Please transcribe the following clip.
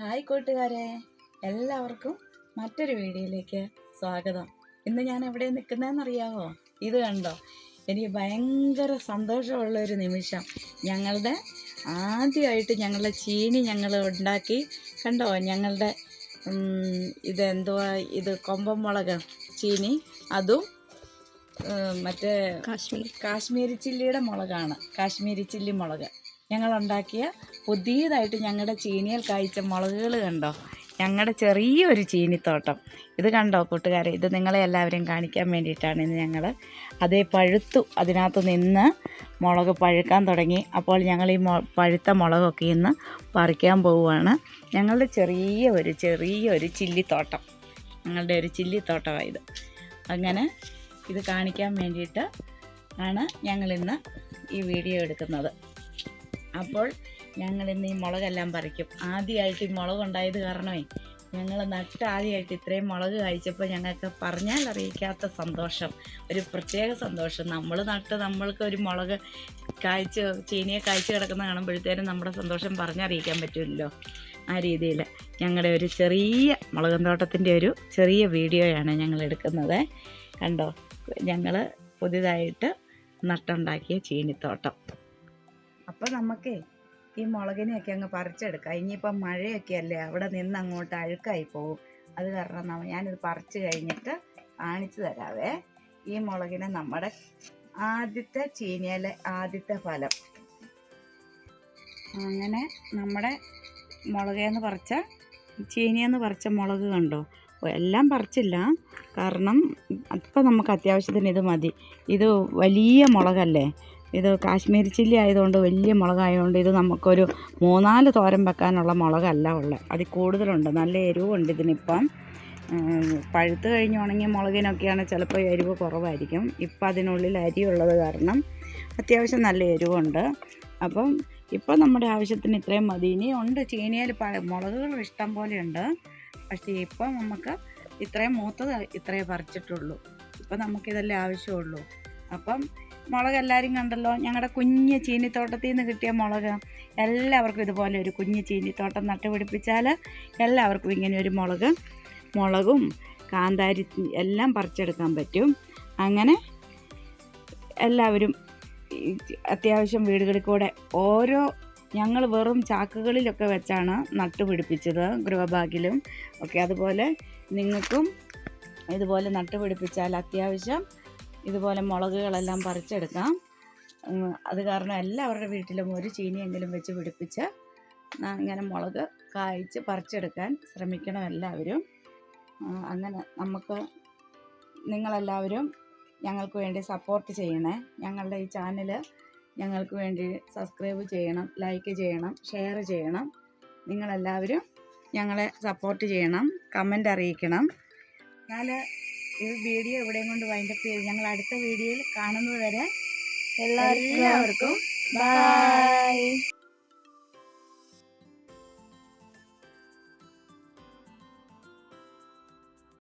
Hi കൂട്ടുകാരെ എല്ലാവർക്കും മറ്റൊരു വീഡിയോയിലേക്ക് സ്വാഗതം. ഇന്ന് ഞാൻ എവിടെ നിൽക്കുന്നതെന്നറിയാമോ ഇത് കണ്ടോ? എനിക്ക് ഭയങ്കര സന്തോഷമുള്ള ഒരു നിമിഷം. ഞങ്ങളുടെ ആദ്യമായിട്ട് ഞങ്ങളുടെ ചീനി ഞങ്ങൾ ഉണ്ടാക്കി. കണ്ടോ? ഞങ്ങളുടെ ഇത് ഇതെന്തുവാ? ഇത് കൊമ്പം മുളക് ചീനി. അതും മറ്റേ കാശ്മീർ കാശ്മീരി ചില്ലിയുടെ മുളകാണ്. കാശ്മീരി ചില്ലി മുളക്. ഞങ്ങൾ ഉണ്ടാക്കിയ പുതിയതായിട്ട് ഞങ്ങളുടെ ചീനിയിൽ കായ്ച്ച മുളകുകൾ കണ്ടോ? ഞങ്ങളുടെ ചെറിയൊരു ചീനിത്തോട്ടം. ഇത് കണ്ടോ കൂട്ടുകാരെ? ഇത് നിങ്ങളെ എല്ലാവരെയും കാണിക്കാൻ വേണ്ടിയിട്ടാണ് ഇന്ന് ഞങ്ങൾ അതേ പഴുത്തു അതിനകത്ത് നിന്ന് മുളക് പഴുക്കാൻ തുടങ്ങി. അപ്പോൾ ഞങ്ങൾ ഈ പഴുത്ത മുളകൊക്കെ ഇന്ന് പറിക്കാൻ പോവുകയാണ്. ഞങ്ങളുടെ ചെറിയ ഒരു ചെറിയ ഒരു ചില്ലിത്തോട്ടം. ഞങ്ങളുടെ ഒരു ചില്ലിത്തോട്ടമായത് അങ്ങനെ ഇത് കാണിക്കാൻ വേണ്ടിയിട്ട് ആണ് ഞങ്ങളിന്ന് ഈ വീഡിയോ എടുക്കുന്നത്. അപ്പോൾ ഞങ്ങൾ ഇന്ന് ഈ മുളകെല്ലാം പറിക്കും. ആദ്യമായിട്ട് ഈ മുളക് ഉണ്ടായത് കാരണമേ ഞങ്ങൾ നട്ട് ആദ്യമായിട്ട് ഇത്രയും മുളക് കഴിച്ചപ്പോൾ ഞങ്ങൾക്ക് പറഞ്ഞാൽ അറിയിക്കാത്ത സന്തോഷം ഒരു പ്രത്യേക സന്തോഷം. നമ്മൾ നട്ട് നമ്മൾക്ക് ഒരു മുളക് കായ്ച്ച് ചീനിയെ കായ്ച്ച് കിടക്കുന്ന കാണുമ്പോഴത്തേനും നമ്മുടെ സന്തോഷം പറഞ്ഞറിയിക്കാൻ പറ്റില്ലല്ലോ ആ രീതിയിൽ. ഞങ്ങളുടെ ഒരു ചെറിയ മുളകും തോട്ടത്തിന്റെ ഒരു ചെറിയ വീഡിയോയാണ് ഞങ്ങൾ എടുക്കുന്നത്. കണ്ടോ? ഞങ്ങൾ പുതിയതായിട്ട് നട്ടുണ്ടാക്കിയ ചീനിത്തോട്ടം. അപ്പോൾ നമുക്കേ ഈ മുളകിനെയൊക്കെ അങ്ങ് പറിച്ചെടുക്കാം. ഇനിയിപ്പം മഴയൊക്കെ അല്ലേ അവിടെ നിന്ന് അങ്ങോട്ട് അഴുക്കായി പോകും അത് കാരണം ഞാനിത് പറിച്ച് കഴിഞ്ഞിട്ട് കാണിച്ചു തരാവേ. ഈ മുളകിനെ നമ്മുടെ ആദ്യത്തെ ചീനിയിലെ ആദ്യത്തെ ഫലം. അങ്ങനെ നമ്മുടെ മുളകേന്ന് പറിച്ച ചീനിയെന്ന് പറിച്ച മുളക് കണ്ടോ? എല്ലാം പറിച്ചില്ല. കാരണം അപ്പം നമുക്ക് അത്യാവശ്യത്തിന് ഇത് മതി. ഇത് വലിയ മുളകല്ലേ? ഇത് കാശ്മീരി ചില്ലി ആയതുകൊണ്ട് വലിയ മുളകായതുകൊണ്ട് ഇത് നമുക്കൊരു മൂന്നാൽ തോരൻ വെക്കാനുള്ള മുളകല്ല ഉള്ളത് അതിൽ കൂടുതലുണ്ട്. നല്ല എരിവുണ്ട് ഇതിനിപ്പം. പഴുത്ത് കഴിഞ്ഞ് ഉണങ്ങിയ മുളകിനൊക്കെയാണ് ചിലപ്പോൾ എരിവ് കുറവായിരിക്കും. ഇപ്പം അതിനുള്ളിൽ അരിയുള്ളത് കാരണം അത്യാവശ്യം നല്ല എരിവുണ്ട്. അപ്പം ഇപ്പം നമ്മുടെ ആവശ്യത്തിന് ഇത്രയും മതി. ഇനി ഉണ്ട് ചീനിയിൽ പ മുളകുകൾ ഇഷ്ടം പോലെയുണ്ട് പക്ഷേ ഇപ്പം നമുക്ക് ഇത്രയും മൂത്തത് ഇത്രയേ പറിച്ചിട്ടുള്ളൂ. ഇപ്പം നമുക്കിതല്ലേ ആവശ്യമുള്ളൂ. അപ്പം മുളക് എല്ലാവരും കണ്ടല്ലോ? ഞങ്ങളുടെ കുഞ്ഞ് ചീനിത്തോട്ടത്തിൽ നിന്ന് കിട്ടിയ മുളക്. എല്ലാവർക്കും ഇതുപോലെ ഒരു കുഞ്ഞ് ചീനിത്തോട്ടം നട്ടുപിടിപ്പിച്ചാൽ എല്ലാവർക്കും ഇങ്ങനെ ഒരു മുളക് മുളകും കാന്താരി എല്ലാം പറിച്ചെടുക്കാൻ പറ്റും. അങ്ങനെ എല്ലാവരും അത്യാവശ്യം വീടുകളിൽ കൂടെ ഓരോ ഞങ്ങൾ വെറും ചാക്കുകളിലൊക്കെ വെച്ചാണ് നട്ടുപിടിപ്പിച്ചത് ഗ്രോ ബാഗിലും ഒക്കെ അതുപോലെ നിങ്ങൾക്കും ഇതുപോലെ നട്ടുപിടിപ്പിച്ചാൽ അത്യാവശ്യം ഇതുപോലെ മുളകുകളെല്ലാം പറിച്ചെടുക്കാം. അത് കാരണം എല്ലാവരുടെ വീട്ടിലും ഒരു ചീനിയെങ്കിലും വെച്ച് പിടിപ്പിച്ച് ഇങ്ങനെ മുളക് കായ്ച്ച് പറിച്ചെടുക്കാൻ ശ്രമിക്കണം എല്ലാവരും. അങ്ങനെ നമുക്ക് നിങ്ങളെല്ലാവരും ഞങ്ങൾക്ക് വേണ്ടി സപ്പോർട്ട് ചെയ്യണേ. ഞങ്ങളുടെ ഈ ചാനൽ ഞങ്ങൾക്ക് വേണ്ടി സബ്സ്ക്രൈബ് ചെയ്യണം ലൈക്ക് ചെയ്യണം ഷെയർ ചെയ്യണം. നിങ്ങളെല്ലാവരും ഞങ്ങളെ സപ്പോർട്ട് ചെയ്യണം കമന്റ് അറിയിക്കണം. എന്നാൽ ഈ വീഡിയോ ഇവിടെയും കൊണ്ട് വൈൻഡപ്പ് ചെയ്ത്. ഞങ്ങൾ അടുത്ത വീഡിയോയിൽ കാണുന്നത് വരെ എല്ലാവർക്കും ബൈ